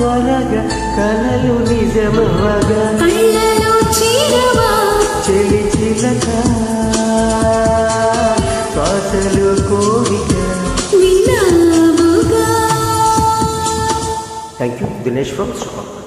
త్వరగా కలలు నిజమవగా చెలి చిలక. కాసలు కోరిక thank you Dinesh from Srikakulam